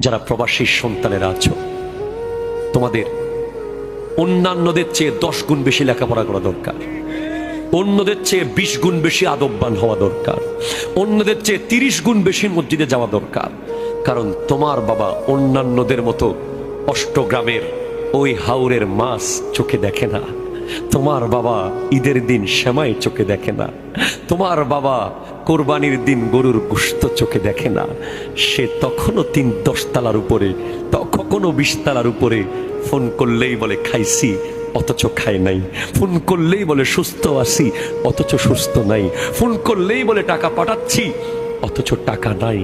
যারা প্রবাসীর সন্তানেরা আছো, তোমাদের অন্যান্যদের চেয়ে দশ গুণ বেশি লেখাপড়া করা দরকার। অন্যদের চেয়ে বিশ গুণ বেশি আদববান হওয়া দরকার। অন্যদের চেয়ে তিরিশ গুণ বেশি মসজিদে যাওয়া দরকার। কারণ তোমার বাবা অন্যান্যদের মতো অষ্টগ্রামের ওই হাউরের মাছ চোখে দেখে না। তোমার বাবা ঈদের দিন সেমাই চোখে দেখে না। তোমার বাবা কোরবানির দিন গরুর গুস্ত চোখে দেখে না। সে তখনও তিন দশতলার উপরে তখনও বিশতলার উপরে ফোন করলেই বলে, খাইছি, অথচ খায় নাই। ফোন করলেই বলে, সুস্থ আছি, অথচ সুস্থ নাই। ফোন করলেই বলে, টাকা পাঠাচ্ছি অথচ টাকা নাই।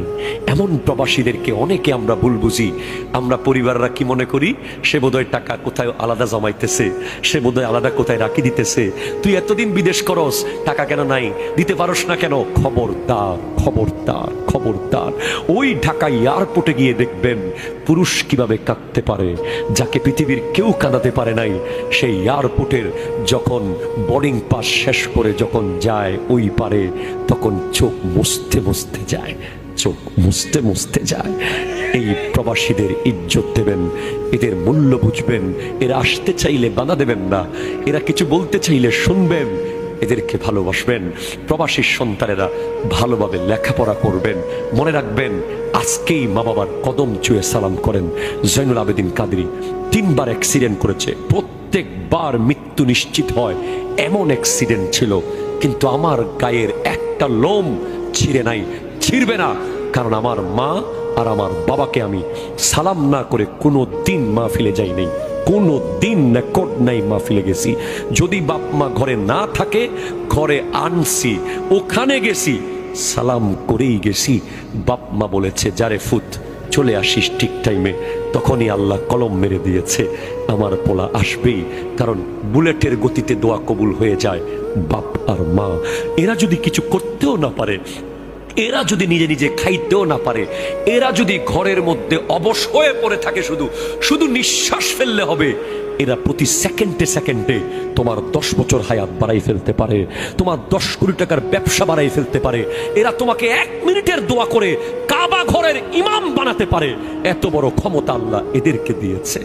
এমন প্রবাসীদেরকে অনেকে আমরা ভুল বুঝি। আমরা পরিবাররা কি মনে করি? সে বোধহয় টাকা কোথায় আলাদা জমাইতেছে, সে বোধহয় আলাদা কোথায় রাখি দিতেছে। তুই এতদিন বিদেশ করস, টাকা কেন নাই? দিতে পারস না কেন? খবরদার খবরদার খবরদার। ওই ঢাকা এয়ারপোর্টে গিয়ে দেখবেন পুরুষ কীভাবে কাঁদতে পারে, যাকে পৃথিবীর কেউ কাঁদাতে পারে নাই। সেই এয়ারপোর্টের যখন বোর্ডিং পাস শেষ করে যখন যায় ওই পারে, তখন চোখ মুছতে মুছতে যায়। চোখ মুছতে মুছতে যায়। এই প্রবাসীদের ইজ্জত দেবেন, এদের মূল্য বুঝবেন, এরা আসতে চাইলে বাধা দেবেন না, এরা কিছু বলতে চাইলে শুনবেন, এদেরকে ভালোবাসবেন। প্রবাসীর সন্তানেরা ভালোভাবে লেখাপড়া করবেন, মনে রাখবেন, আজকেই মা বাবার কদম চুয়ে সালাম করেন। জৈনুল আবেদিন কাদরি তিনবার অ্যাক্সিডেন্ট করেছে, প্রত্যেকবার মৃত্যু নিশ্চিত হয়। এমন অ্যাক্সিডেন্ট ছিল, কিন্তু আমার গায়ের একটা লোম ছিঁড়ে নাই, ছিঁড়বে না। কারণ আমার মা আর আমার বাবাকে আমি সালাম না করে কোনো দিন মা ফিলে যাই নাই, কোনো দিন রেকর্ড নাই মা ফিলে গেছি। যদি বাপ মা ঘরে না থাকে, ঘরে আনছি, ওখানে গেছি, সালাম করেই গেছি। বাপ মা বলেছে, যারে ফুত চলে আসিস ঠিক টাইমে তখনই আল্লাহ কলম মেরে দিয়েছে। আমার পোলা আসবেই, কারণ বুলেটের গতিতে দোয়া কবুল হয়ে যায় বাপ আর মা। এরা যদি কিছু করতেও না পারে, এরা যদি নিজে নিজে খাইতেও না পারে, এরা যদি ঘরের মধ্যে অবশ হয়ে পড়ে থাকে শুধু শুধু নিঃশ্বাস ফেললে হবে। এরা প্রতি সেকেন্ডে সেকেন্ডে তোমার দশ বছর হায়াত বাড়াই ফেলতে পারে, তোমার দশ কোটি টাকার ব্যবসা বাড়াই ফেলতে পারে। এরা তোমাকে এক মিনিটের দোয়া করে কাবা ঘরের ইমাম বানাতে পারে। এত বড় ক্ষমতা আল্লাহ এদেরকে দিয়েছে।